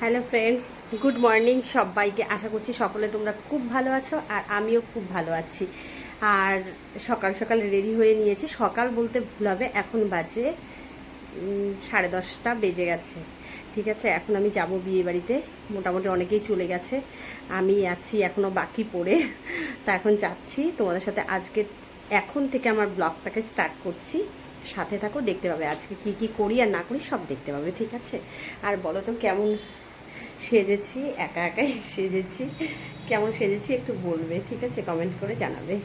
Hello friends, good morning সবাইকে। আশা করছি সকলে তোমরা খুব ভালো আছো আর আমিও খুব ভালো আছি। আর সকাল সকাল রেডি হয়ে নিয়েছি। সকাল বলতে ভুল হবে, এখন বাজে সাড়ে দশটা বেজে গেছে। ঠিক আছে, এখন আমি যাব বিয়ে বাড়িতে। মোটামুটি অনেকেই চলে গেছে। আমি আছি এখনও বাকি পড়ে, তা এখন যাচ্ছি। তোমাদের সাথে আজকে, এখন থেকে আমার ব্লগটাকে স্টার্ট করছি। সাথে থাকো, দেখতে পাবে আজকে কি কি করি আর না করি, সব দেখতে পাবে, ঠিক আছে? আর বলো তো কেমন সেজেছি, একা একাই সেজেছি। কেমন সেজেছি একটু বলবে, ঠিক আছে? কমেন্ট করে জানাবে।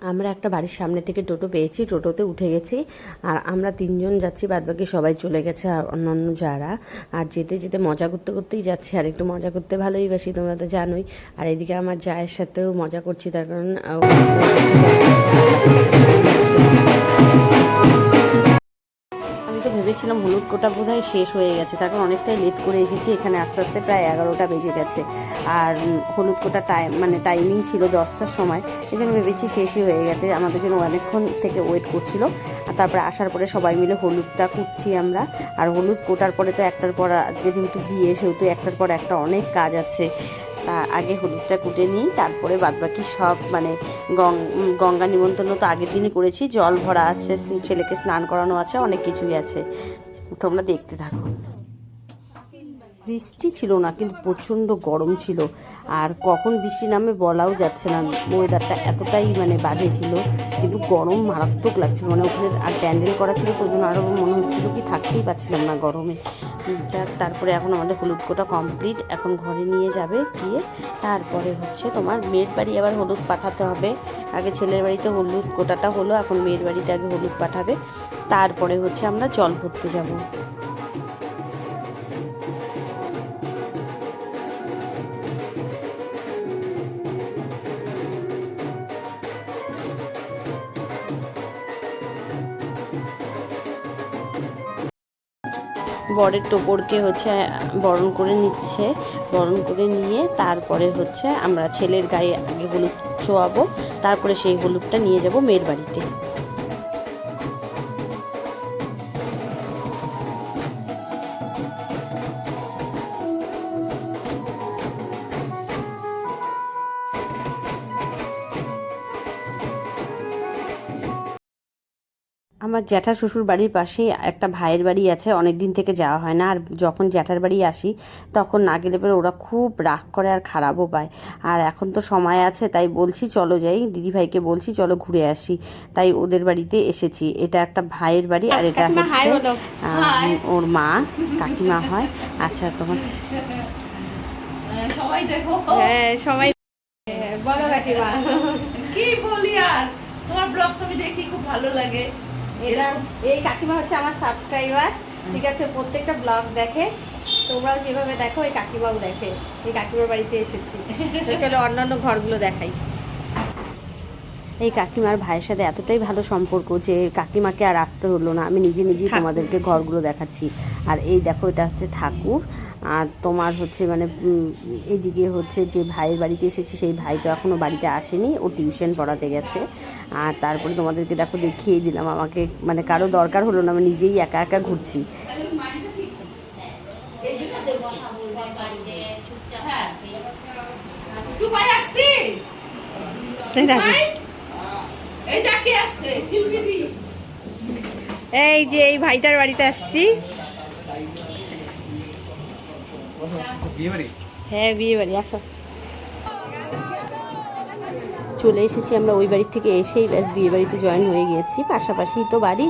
আমরা একটা বাড়ির সামনে থেকে টোটো পেয়েছি, টোটোতে উঠে গেছি। আর আমরা তিনজন যাচ্ছি, বাদবাকি সবাই চলে গেছে, আর অন্যান্য যারা। আর যেতে যেতে মজা করতে করতেই যাচ্ছি, আর একটু মজা করতে ভালোই বাসি, তোমরা তো জানোই। আর এদিকে আমার জায়ের সাথেও মজা করছি, তার কারণ ভেবেছিলাম হলুদ কোটা বোধহয় শেষ হয়ে গেছে। তারপর অনেকটাই লেট করে এসেছি। এখানে আস্তে আস্তে প্রায় এগারোটা বেজে গেছে। আর হলুদ কোটা টাইম মানে টাইমিং ছিল দশটার সময়। এই জন্য ভেবেছি শেষই হয়ে গেছে। আমাদের জন্য অনেকক্ষণ থেকে ওয়েট করছিল। আর তারপরে আসার পরে সবাই মিলে হলুদটা কুটছি আমরা। আর হলুদ কোটার পরে তো একটার পর আজকে যেহেতু বিয়ে, সেহেতু একটার পর একটা অনেক কাজ আছে। আগে হলুদটা কুটে নিই, তারপরে বাদবাকি সব মানে গঙ্গা নিমন্ত্রণ তো আগের দিনই করেছি, জল ভরা আছে, ছেলেকে স্নান করানো আছে, অনেক কিছুই আছে। তোমরা দেখতে থাকো। বৃষ্টি ছিল না, কিন্তু প্রচণ্ড গরম ছিল। আর কখন বৃষ্টি নামে বলাও যাচ্ছে না। ওয়েদারটা এতটাই মানে বাজে ছিল, কিন্তু গরম মারাত্মক লাগছিল। মানে ওখানে আর প্যান্ডেল করা ছিল তো জন্য আরও মনে হচ্ছিল কি থাকতেই পারছিলাম না গরমে। যাক, তারপরে এখন আমাদের হলুদ কোটা কমপ্লিট এখন ঘরে নিয়ে যাবে গিয়ে। তারপরে হচ্ছে তোমার মেয়ের বাড়ি আবার হলুদ পাঠাতে হবে। আগে ছেলের বাড়িতে হলুদ কোটাটা হলো, এখন মেয়ের বাড়িতে আগে হলুদ পাঠাবে। তারপরে হচ্ছে আমরা জল ভরতে যাব। বরের টোপরকে হচ্ছে বরণ করে নিচ্ছে। বরণ করে নিয়ে তারপরে হচ্ছে আমরা ছেলের গায়ে আগে হলুদ চোয়াবো, তারপরে সেই হলুদটা নিয়ে যাব মেয়ের বাড়িতে। আমার জ্যাঠা শ্বশুর বাড়ির পাশেই একটা ভাইয়ের বাড়ি আছে অনেক দিন থেকে যাওয়া হয় না। আর যখন জ্যাঠার বাড়ি আসি তখন না গেলে পরে ওরা খুব রাগ করে আর খারাপও পায়। আর এখন তো সময় আছে তাই বলছি চলো যাই। দিদিভাইকে বলছি চলো ঘুরে আসি। তাই ওদের বাড়িতে এসেছি। এটা একটা ভাইয়ের বাড়ি আর এটা হচ্ছে ওর মা কাকিমা হয়। আচ্ছা তোমার সবাই দেখো। হ্যাঁ সবাই বলো কাকিমা। কি বলি আর? তোমার ব্লগ তো আমি দেখি খুব ভালো লাগে। এরা এই কাকিমা হচ্ছে আমার সাবস্ক্রাইবার ঠিক আছে প্রত্যেকটা ব্লগ দেখে। তোমরাও যেভাবে দেখো এই কাকিমাও দেখে। এই কাকিমার বাড়িতে এসেছি। চলো অন্যান্য ঘরগুলো দেখাই। এই কাকিমার ভাইয়ের সাথে এতটাই ভালো সম্পর্ক যে কাকিমাকে আর আসতে হলো না। আমি নিজে নিজেই তোমাদেরকে ঘরগুলো দেখাচ্ছি। আর এই দেখো এটা হচ্ছে ঠাকুর। আর তোমার হচ্ছে মানে এদিকে হচ্ছে যে ভাইয়ের বাড়িতে এসেছি সেই ভাই তো এখনও বাড়িতে আসেনি। ও টিউশন পড়াতে গেছে। আর তারপরে তোমাদেরকে দেখো দেখিয়ে দিলাম আমাকে। মানে কারও দরকার হলো না আমি নিজেই একা একা ঘুরছি। হ্যাঁ তুই ভাই আসছিস তাই না? ভাই এই ডাকে আসছে শিল্পী এই যে এই ভাইটার বাড়িতে আসছি। হ্যাঁ বিয়ে বাড়ি আসো। চলে এসেছি আমরা ওই বাড়ির থেকে এসেই ব্যাস বিয়ে বাড়িতে জয়েন হয়ে গিয়েছি। পাশাপাশি তো বাড়ি।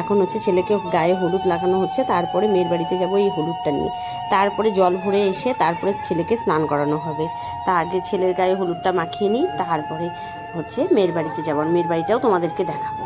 এখন হচ্ছে ছেলেকে গায়ে হলুদ লাগানো হচ্ছে তারপরে মেয়ের বাড়িতে যাব এই হলুদটা নিয়ে। তারপরে জল ভরে এসে তারপরে ছেলেকে স্নান করানো হবে। তা আগে ছেলের গায়ে হলুদটা মাখিয়ে নিই তারপরে হচ্ছে মেয়ের বাড়িতে যাব মেয়ের বাড়িটাও তোমাদেরকে দেখাবো।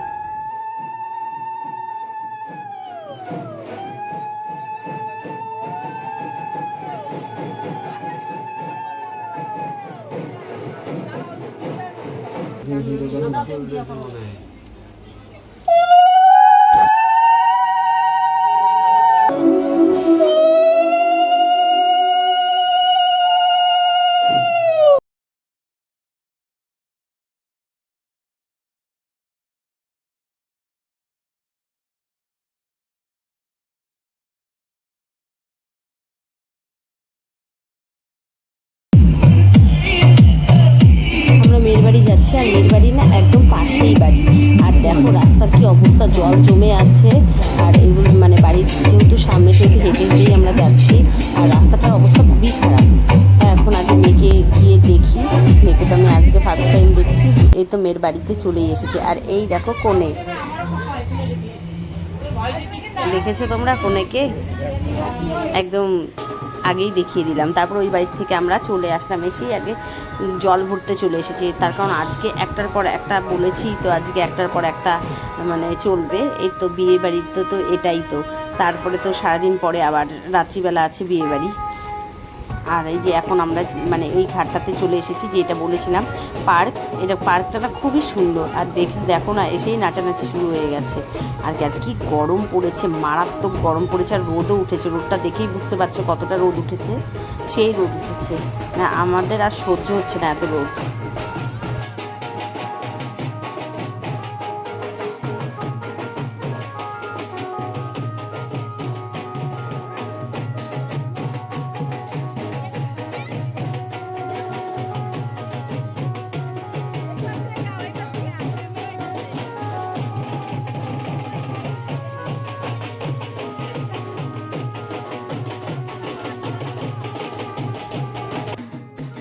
যাচ্ছি আর মেয়ের বাড়ি না একদম পাশেই বাড়ি। আর দেখো রাস্তার কি অবস্থা, জল জমে আছে। আর এগুলো মানে বাড়ির যেহেতু সামনে সেহেতু হেঁটে হেঁটেই আমরা যাচ্ছি। আর রাস্তাটার অবস্থা খুবই খারাপ। তা এখন আগে মেয়েকে গিয়ে দেখি। মেয়েকে তো আমি আজকে ফার্স্ট টাইম দেখছি। এই তো মেয়ের বাড়িতে চলেই এসেছে। আর এই দেখো কোণে। দেখেছ তোমরা কোনেকে একদম আগেই দেখিয়ে দিলাম। তারপর ওই বাড়ির থেকে আমরা চলে আসলাম। এসেই আগে জল ভরতে চলে এসেছি। তার কারণ আজকে একটার পর একটা বলেছি তো, আজকে একটার পর একটা মানে চলবে। এই তো বিয়ে বাড়িতে তো এটাই তো। তারপরে তো সারাদিন পরে আবার রাত্রিবেলা আছে বিয়ে বাড়ি আর এই যে এখন আমরা মানে এই ঘাটটাতে চলে এসেছি, যে এটা বলেছিলাম, পার্ক। এটা পার্কটা না খুবই সুন্দর। আর দেখে, দেখো না, এসেই নাচানাচি শুরু হয়ে গেছে। আর কি আর কি গরম পড়েছে, মারাত্মক গরম পড়েছে, আর রোদও উঠেছে। রোদটা দেখেই বুঝতে পারছ কতটা রোদ উঠেছে। সেই রোদ উঠেছে। না, আমাদের আর সহ্য হচ্ছে না এত রোদ।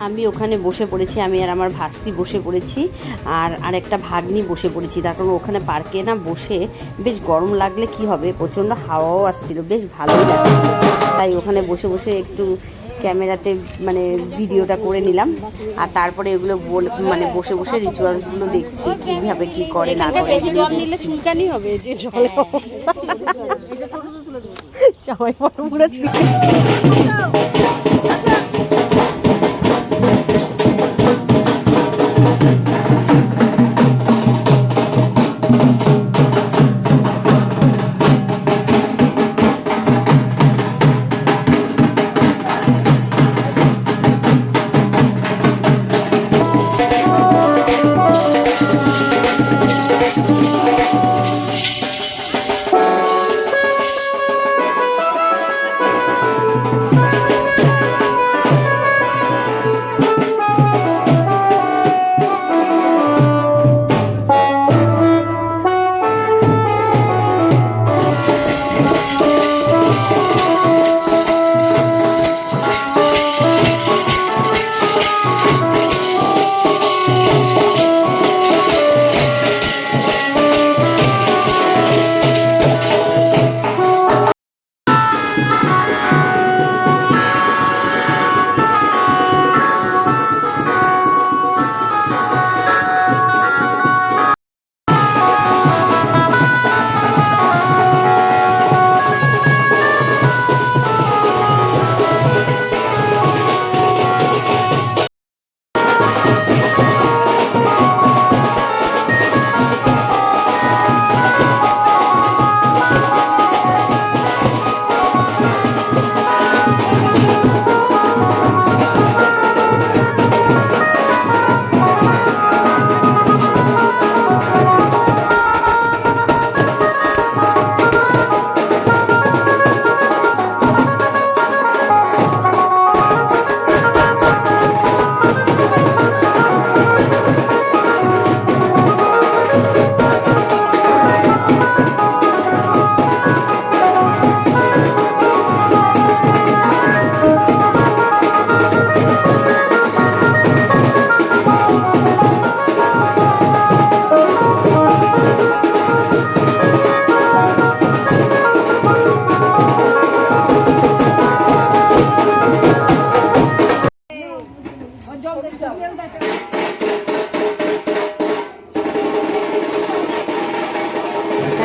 আমি ওখানে বসে পড়েছি আমি আর আমার ভাস্তি বসে পড়েছি আর আরেকটা ভাগ্নি বসে পড়েছি। তার কারণ ওখানে পার্কে না বসে বেশ গরম লাগলে কি হবে? প্রচণ্ড হাওয়াও আসছিল বেশ ভালোই লাগছিল। তাই ওখানে বসে বসে একটু ক্যামেরাতে মানে ভিডিওটা করে নিলাম আর তারপরে এগুলো বল মানে বসে বসে রিচুয়ালসগুলো দেখছি কীভাবে কী করে না করে জল নিলে চুলকানি হবে যে জলে অবস্থা বড় পুরো চুলকানি।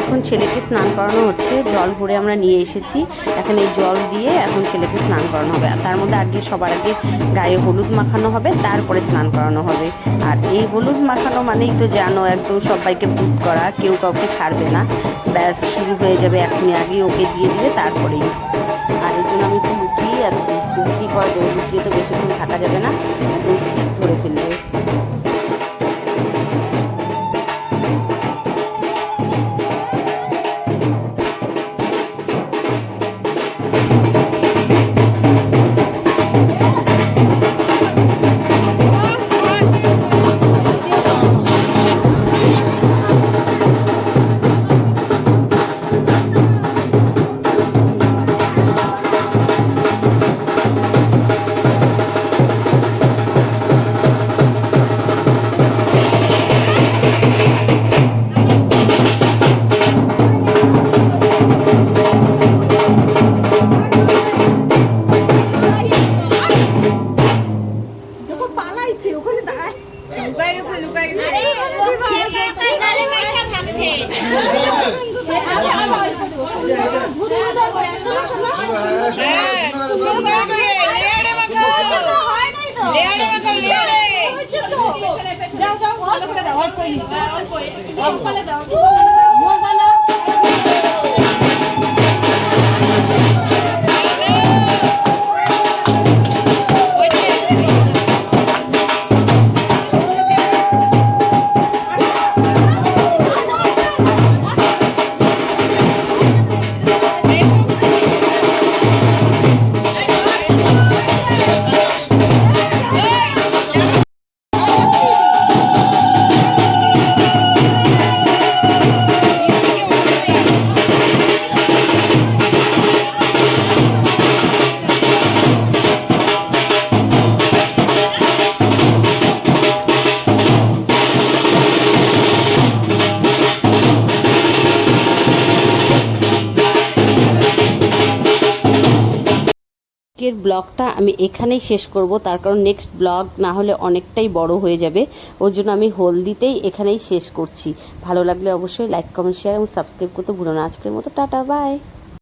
এখন ছেলেকে স্নান করানো হচ্ছে। জল ভরে আমরা নিয়ে এসেছি। এখন এই জল দিয়ে এখন ছেলেকে স্নান করানো হবে। আর তার মধ্যে আগে সবার আগে গায়ে হলুদ মাখানো হবে, তারপরে স্নান করানো হবে। আর এই হলুদ মাখানো মানেই তো জানো, একদম সবাইকে ভূত করা, কেউ কাউকে ছাড়বে না। ব্যাস, শুরু হয়ে যাবে এখনই আগে ওকে দিয়ে দিবে, তারপরেই। আর এই জন্য আমি একটু লুকিয়েই আছি। করা? যাবে লুকিয়ে তো বেশিক্ষণ থাকা যাবে না ঠিক ধরে ফেলবে। দাও আজকের ব্লগটা আমি এখানেই শেষ করব। তার কারণ নেক্সট ব্লগ না হলে অনেকটাই বড় হয়ে যাবে। ওর জন্য আমি হলদিতেই এখানেই শেষ করছি। ভালো লাগলে অবশ্যই লাইক কমেন্ট শেয়ার এবং সাবস্ক্রাইব করতে ভুলো না। আজকের মতো টাটা বাই